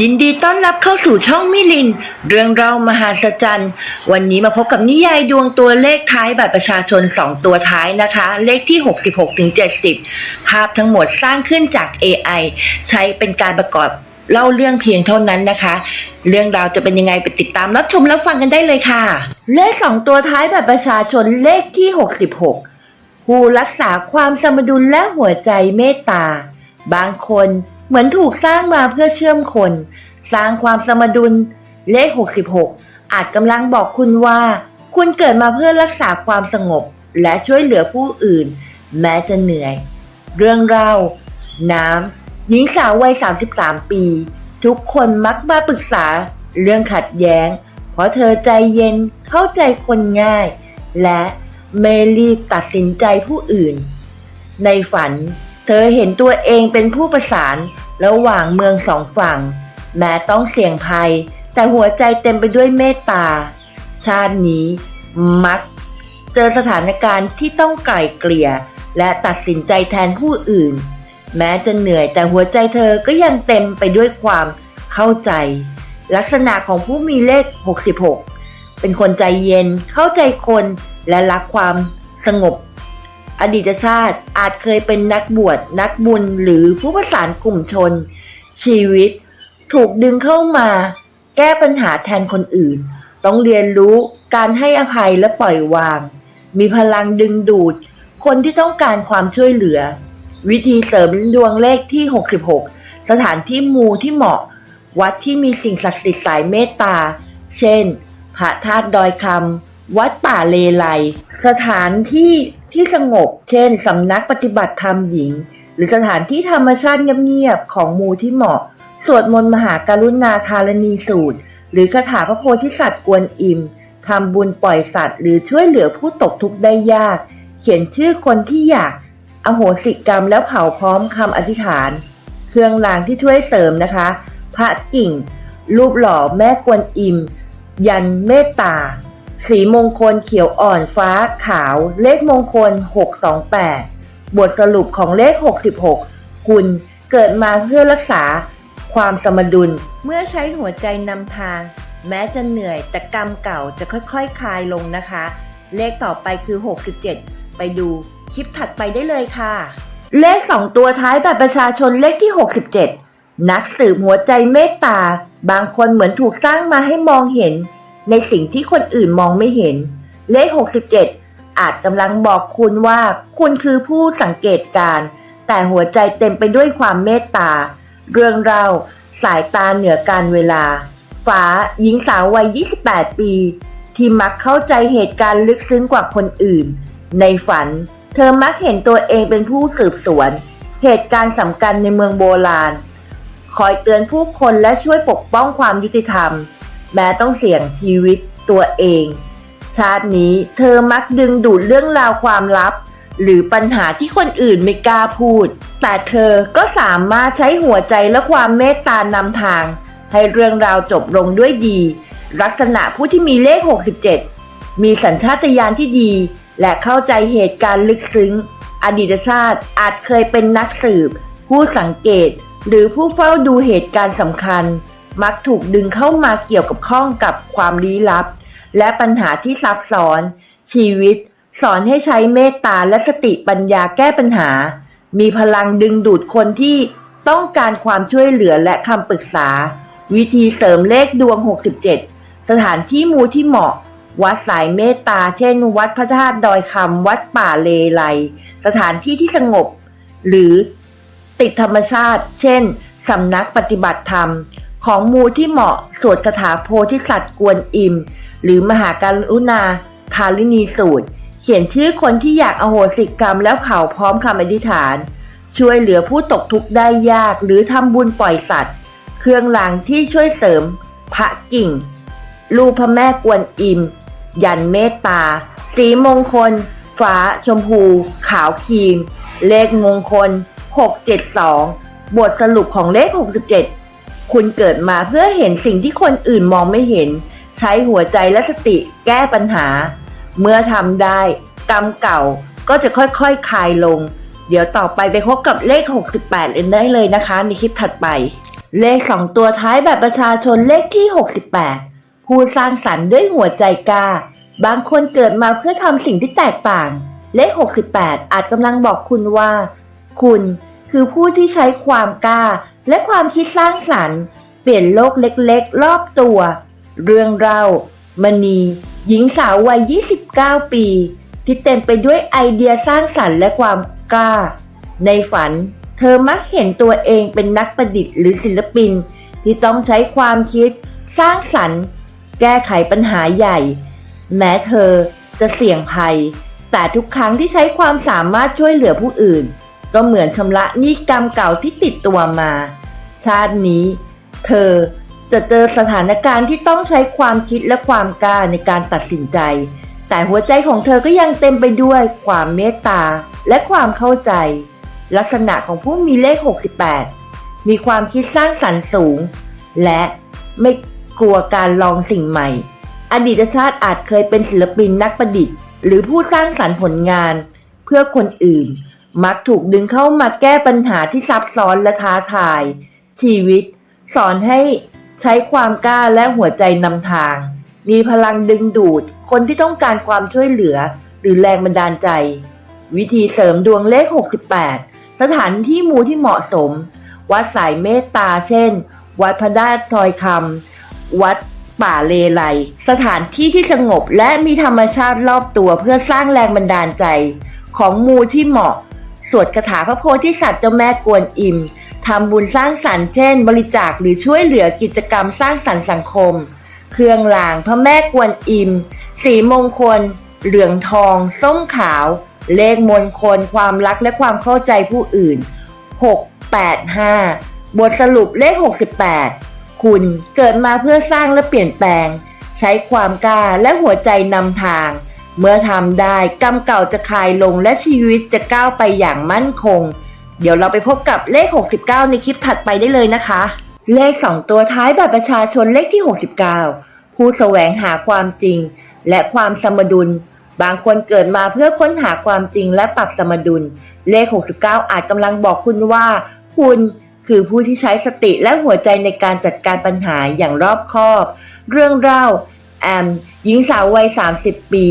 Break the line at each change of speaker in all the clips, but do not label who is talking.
ยินดีต้อนรับเข้าสู่ช่องมิลิน เรื่องเรามหาศจรรย์ วันนี้มาพบกับนิยายดวงตัวเลขท้ายบัตรประชาชน 2 ตัวท้ายนะคะ เลขที่ 66ถึง70 ภาพทั้งหมดสร้างขึ้นจาก AI ใช้เป็นการประกอบเล่าเรื่องเพียงเท่านั้นนะคะ เรื่องราวจะเป็นยังไงไปติดตามรับชมรับฟังกันได้เลยค่ะ เลข 2 ตัวท้ายบัตรประชาชนเลขที่ 66 ผู้รักษาความสมดุลและหัวใจเมตตา บางคน เหมือนถูกสร้างมาเพื่อเชื่อมคน สร้างความสมดุล เลข 66 อาจกำลังบอกคุณว่า คุณเกิดมาเพื่อรักษาความสงบ และช่วยเหลือผู้อื่น แม้จะเหนื่อย เรื่องเล่าน้ำหญิงสาววัย 33 ปี ทุกคนมักมาปรึกษาเรื่องขัดแย้ง เพราะเธอใจเย็นเข้าใจคนง่าย และไม่รีบตัดสินใจผู้อื่น ในฝัน เธอเห็นตัวเองเป็นผู้ประสานระหว่างเมืองสองฝั่ง แม้ต้องเสี่ยงภัย แต่หัวใจเต็มไปด้วยเมตตา ชาตินี้ มัก เจอสถานการณ์ที่ต้องไก่เกลี่ย และตัดสินใจแทนผู้อื่น แม้จะเหนื่อยแต่หัวใจเธอก็ยังเต็มไปด้วยความเข้าใจ ลักษณะของผู้มีเลข 66 เป็นคนใจเย็นเข้าใจคนและรักความสงบ อดีตชาติอาจเคยเป็นนักบวชนักบุญหรือผู้ประสานกลุ่มชน ชีวิต ถูกดึงเข้ามา แก้ปัญหาแทนคนอื่น ต้องเรียนรู้การให้อภัยและปล่อยวาง มีพลังดึงดูด คนที่ต้องการความช่วยเหลือ วิธีเสริมดวงเลขที่ 66 สถานที่มูที่เหมาะ วัดที่มีสิ่งศักดิ์สิทธิ์สายเมตตา เช่น พระธาตุดอยคำวัดป่าเลไล สถานที่ ที่สงบ เช่นสำนักปฏิบัติธรรมหญิง หรือสถานที่ธรรมชาติเงียบๆของมูที่เหมาะ สวดมนต์มหาการุณาธารณีสูตร หรือคาถาพระโพธิสัตว์กวนอิมทำบุญปล่อยสัตว์ หรือช่วยเหลือผู้ตกทุกข์ได้ยาก เขียนชื่อคนที่อยากอโหสิกรรมแล้วเผาพร้อมคำอธิษฐาน เครื่องรางที่ช่วยเสริมนะคะ พระกิ่ง รูปหล่อแม่กวนอิม ยันเมตตา สีมงคลเขียวอ่อนฟ้าขาว เลขมงคล 628 บทสรุปของเลข 66 คุณเกิดมาเพื่อรักษาความสมดุล เมื่อใช้หัวใจนำทาง แม้จะเหนื่อยแต่กรรมเก่าจะค่อยๆคคลายลงนะคะ เลขต่อไปคือ 67 ไปดูคลิปถัดไปได้เลยค่ะ เลข 2 ตัวท้ายบัตรประชาชนเลขที่ 67 นักสืบหัวใจเมตตา บางคนเหมือนถูกสร้างมาให้มองเห็น ในสิ่งที่คนอื่นมองไม่เห็น เลข 67 อาจกำลังบอกคุณว่า คุณคือผู้สังเกตการ แต่หัวใจเต็มไปด้วยความเมตตา เรื่องเล่าสายตาเหนือการเวลาฟ้าหญิงสาววัย 28 ปี ที่มักเข้าใจเหตุการณ์ลึกซึ้งกว่าคนอื่น ในฝัน เธอมักเห็นตัวเองเป็นผู้สืบสวน เหตุการณ์สำคัญในเมืองโบราณ คอยเตือนผู้คนและช่วยปกป้องความยุติธรรม แม้ต้องเสี่ยงชีวิตตัวเอง ชาตินี้เธอมักดึงดูดเรื่องราวความลับ หรือปัญหาที่คนอื่นไม่กล้าพูด แต่เธอก็สามารถใช้หัวใจและความเมตตานำทาง ให้เรื่องราวจบลงด้วยดี ลักษณะผู้ที่มีเลข 67 มีสัญชาตญาณที่ดี และเข้าใจเหตุการณ์ลึกซึ้ง อดีตชาติอาจเคยเป็นนักสืบ ผู้สังเกต หรือผู้เฝ้าดูเหตุการณ์สำคัญ มักถูกดึงเข้ามาเกี่ยวกับข้องกับความลี้ลับ และปัญหาที่ซับซ้อน ชีวิต สอนให้ใช้เมตตาและสติปัญญาแก้ปัญหา มีพลังดึงดูดคนที่ต้องการความช่วยเหลือและคำปรึกษา วิธีเสริมเลขดวง 67 สถานที่มูที่เหมาะ วัดสายเมตตา เช่น วัดพระธาตุดอยคำวัดป่าเลไลสถานที่ที่สงบ หรือติดธรรมชาติ เช่นสำนักปฏิบัติธรรม ของมูที่เหมาะสวดคาถาโพธิสัตว์กวนอิม หรือมหาการุณาทารินีสูตร เขียนชื่อคนที่อยากอโหสิกรรมแล้วเผาพร้อมคำอธิษฐาน ช่วยเหลือผู้ตกทุกข์ได้ยากหรือทำบุญปล่อยสัตว์ เครื่องรางที่ช่วยเสริม พระกิ่งรูปพระแม่กวนอิม ยันเมตตา สีมงคล ฟ้า ชมพู ขาวครีม เลขมงคล 672 บทสรุปของเลข 67 คุณเกิดมาเพื่อเห็นสิ่งที่คนอื่นมองไม่เห็น ใช้หัวใจและสติแก้ปัญหา เมื่อทำได้ กรรมเก่าก็จะค่อยๆคคลายลง เดี๋ยวต่อไปไปพบกับเลข 68เอ็นได้เลยนะคะ ในคลิปถัดไป เลขสองตัวท้ายแบบประชาชนเลขที่ 68 ผู้สร้างสรรค์ด้วยหัวใจกล้า บางคนเกิดมาเพื่อทำสิ่งที่แตกต่าง เลข 68 อาจกำลังบอกคุณว่า คุณคือผู้ที่ใช้ความกล้า และความคิดสร้างสรรค์ เปลี่ยนโลกเล็กๆ รอบตัว เรื่องเล่ามณีหญิงสาววัย 29 ปี ที่เต็มไปด้วยไอเดียสร้างสรรค์และความกล้า ในฝัน เธอมักเห็นตัวเองเป็นนักประดิษฐ์หรือศิลปิน ที่ต้องใช้ความคิด สร้างสรรค์ แก้ไขปัญหาใหญ่ แม้เธอจะเสี่ยงภัย แต่ทุกครั้งที่ใช้ความสามารถช่วยเหลือผู้อื่น ก็เหมือนชำระหนี้กรรมเก่าที่ติดตัวมา ชาตินี้ เธอจะเจอสถานการณ์ที่ต้องใช้ความคิดและความกล้าในการตัดสินใจ แต่หัวใจของเธอก็ยังเต็มไปด้วยความเมตตาและความเข้าใจ ลักษณะของผู้มีเลข 68 มีความคิดสร้างสรรค์สูง และไม่กลัวการลองสิ่งใหม่ อดีตชาติอาจเคยเป็นศิลปินนักประดิษฐ์ หรือผู้สร้างสรรค์ผลงาน เพื่อคนอื่น มักถูกดึงเข้ามาแก้ปัญหาที่ซับซ้อนและท้าทาย ชีวิต สอนให้ใช้ความกล้าและหัวใจนำทาง มีพลังดึงดูด คนที่ต้องการความช่วยเหลือ หรือแรงบันดาลใจ วิธีเสริมดวงเลข 68 สถานที่มูที่เหมาะสม วัดสายเมตตาเช่น วัดพระธาตทอยคำวัดป่าเลไลสถานที่ที่สงบและมีธรรมชาติรอบตัวเพื่อสร้างแรงบันดาลใจ ของมูที่เหมาะ สวดคาถาพระโพธิสัตว์เจ้าแม่กวนอิมทำบุญสร้างสรรค์เช่น บริจาคหรือช่วยเหลือกิจกรรมสร้างสรรค์สังคม เครื่องรางพระแม่กวนอิม สีมงคล เหลืองทอง ส้มขาว เลขมงคล ความรักและความเข้าใจผู้อื่น 685 บทสรุปเลข 68 คุณเกิดมาเพื่อสร้างและเปลี่ยนแปลง ใช้ความกล้าและหัวใจนำทาง เมื่อทำได้กรรมเก่าจะคลายลงและชีวิตจะก้าวไปอย่างมั่นคง เดี๋ยวเราไปพบกับเลข 69 ในคลิปถัดไปได้เลยนะคะ เลข 2 ตัวท้ายบัตรประชาชนเลขที่ 69 ผู้แสวงหาความจริง และความสมดุล บางคนเกิดมาเพื่อค้นหาความจริงและปรับสมดุล เลข 69 อาจกำลังบอกคุณว่า คุณคือผู้ที่ใช้สติและหัวใจในการจัดการปัญหาอย่างรอบคอบ เรื่องเล่า แอม หญิงสาววัย 30 ปี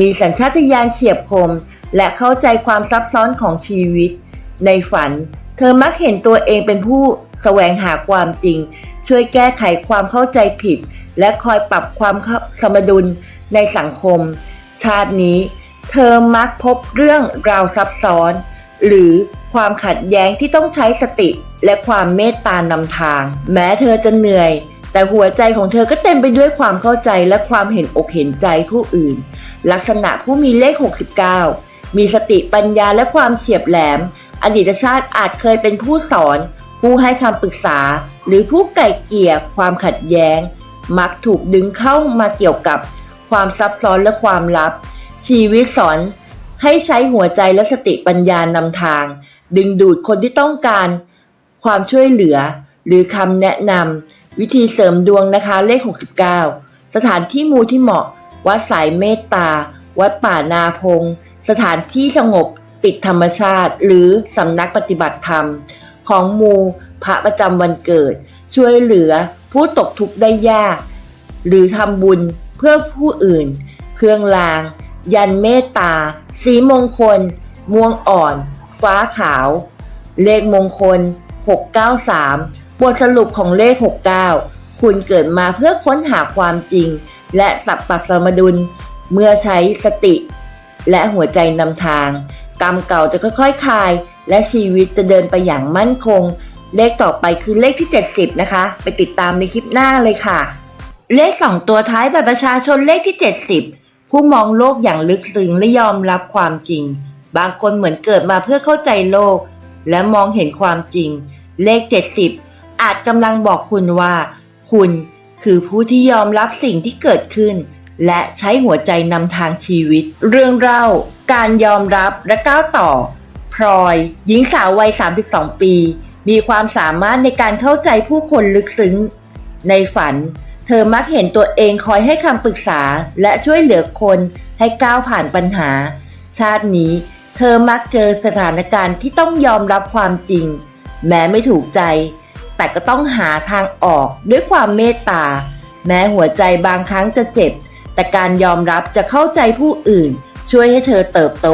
มีสัญชาตญาณเฉียบคม และเข้าใจความซับซ้อนของชีวิต ในฝัน เธอมักเห็นตัวเองเป็นผู้แสวงหาความจริง ช่วยแก้ไขความเข้าใจผิด และคอยปรับความสมดุลในสังคม ชาตินี้ เธอมักพบเรื่องราวซับซ้อน หรือความขัดแย้งที่ต้องใช้สติและความเมตตานำทาง แม้เธอจะเหนื่อย แต่หัวใจของเธอก็เต็มไปด้วยความเข้าใจและความเห็นอกเห็นใจผู้อื่น ลักษณะผู้มีเลข 69 มีสติปัญญาและความเฉียบแหลม อดีตชาติอาจเคยเป็นผู้สอน ผู้ให้คำปรึกษา หรือผู้ไก่เกลี่ยความขัดแย้ง มักถูกดึงเข้ามาเกี่ยวกับ ความซับซ้อนและความลับ ชีวิตสอน ให้ใช้หัวใจและสติปัญญานำทาง ดึงดูดคนที่ต้องการ ความช่วยเหลือ หรือคำแนะนำ วิธีเสริมดวงนะคะเลข 69 สถานที่มูที่เหมาะ วัดสายเมตตา วัดป่านาพง สถานที่สงบติดธรรมชาติ หรือสำนักปฏิบัติธรรม ของมูพระประจำวันเกิด ช่วยเหลือผู้ตกทุกข์ได้ยาก หรือทำบุญเพื่อผู้อื่น เครื่องราง ยันเมตตา สีมงคล ม่วงอ่อน ฟ้าขาว เลขมงคล 693 บทสรุปของเลข 69 คุณเกิดมาเพื่อค้นหาความจริง และสับปรับสมดุล เมื่อใช้สติ และหัวใจนำทาง กรรมเก่าจะค่อยๆคลาย และชีวิตจะเดินไปอย่างมั่นคง เลขต่อไปคือเลขที่ 70 นะคะ ไปติดตามในคลิปหน้าเลยค่ะ เลข 2 ตัวท้ายบัตรประชาชนเลขที่ 70 ผู้มองโลกอย่างลึกซึ้งและยอมรับความจริง บางคนเหมือนเกิดมาเพื่อเข้าใจโลก และมองเห็นความจริง เลข 70 อาจกำลังบอกคุณว่า คุณคือผู้ที่ยอมรับสิ่งที่เกิดขึ้น และใช้หัวใจนำทางชีวิต เรื่องเล่า การยอมรับและก้าวต่อ พลอย หญิงสาววัย 32 ปี มีความสามารถในการเข้าใจผู้คนลึกซึ้ง ในฝัน เธอมักเห็นตัวเองคอยให้คำปรึกษาและช่วยเหลือคนให้ก้าวผ่านปัญหา ชาตินี้ เธอมักเจอสถานการณ์ที่ต้องยอมรับความจริง แม้ไม่ถูกใจ แต่ก็ต้องหาทางออกด้วยความเมตตา แม้หัวใจบางครั้งจะเจ็บ แต่การยอมรับจะเข้าใจผู้อื่น ช่วยให้เธอเติบโต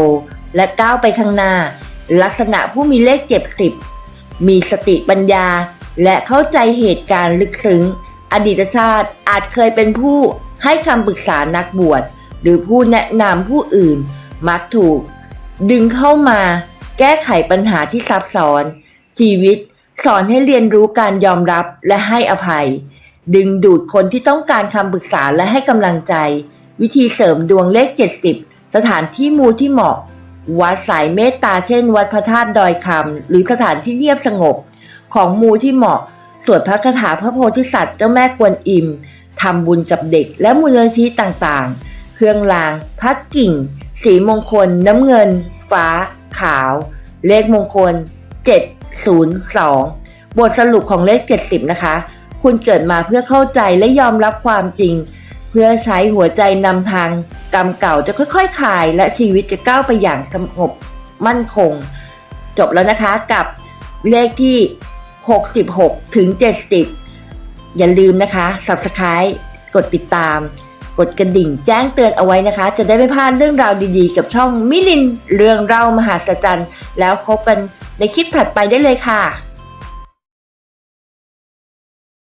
และก้าวไปข้างหน้า ลักษณะผู้มีเลขเจ็บสิบมีสติปัญญา และเข้าใจเหตุการณ์ลึกซึ้ง อดีตชาติอาจเคยเป็นผู้ให้คำปรึกษานักบวช หรือผู้แนะนำผู้อื่น มักถูก ดึงเข้ามา แก้ไขปัญหาที่ซับซ้อน ชีวิต สอนให้เรียนรู้การยอมรับและให้อภัย ดึงดูดคนที่ต้องการคำปรึกษาและให้กำลังใจ วิธีเสริมดวงเลข 70 สถานที่มูที่เหมาะ วัดสายเมตตาเช่น วัดพระธาตุดอยคำหรือสถานที่เงียบสงบ ของมูที่เหมาะ สวดพระคาถาพระโพธิสัตว์เจ้าแม่กวนอิมทำบุญกับเด็กและมูลนิธิต่างๆ เครื่องรางพักกิ่ง สีมงคล น้ำเงิน ฟ้า ขาว เลขมงคล 02 บทสรุปของเลข 70 นะคะ คุณเกิดมาเพื่อเข้าใจและยอมรับความจริง เพื่อใช้หัวใจนำทางกรรมเก่าจะค่อยๆคลาย และชีวิตจะก้าวไปอย่างสงบมั่นคง จบแล้วนะคะกับเลขที่ 66 ถึง 70 อย่าลืมนะคะ Subscribe กดติดตาม กดกระดิ่งแจ้งเตือนเอาไว้นะคะ จะได้ไม่พลาดเรื่องราวดีๆ กับช่องมิลินเรื่องเล่ามหาศจรรย์ แล้วพบกันในคลิปถัดไปได้เลยค่ะ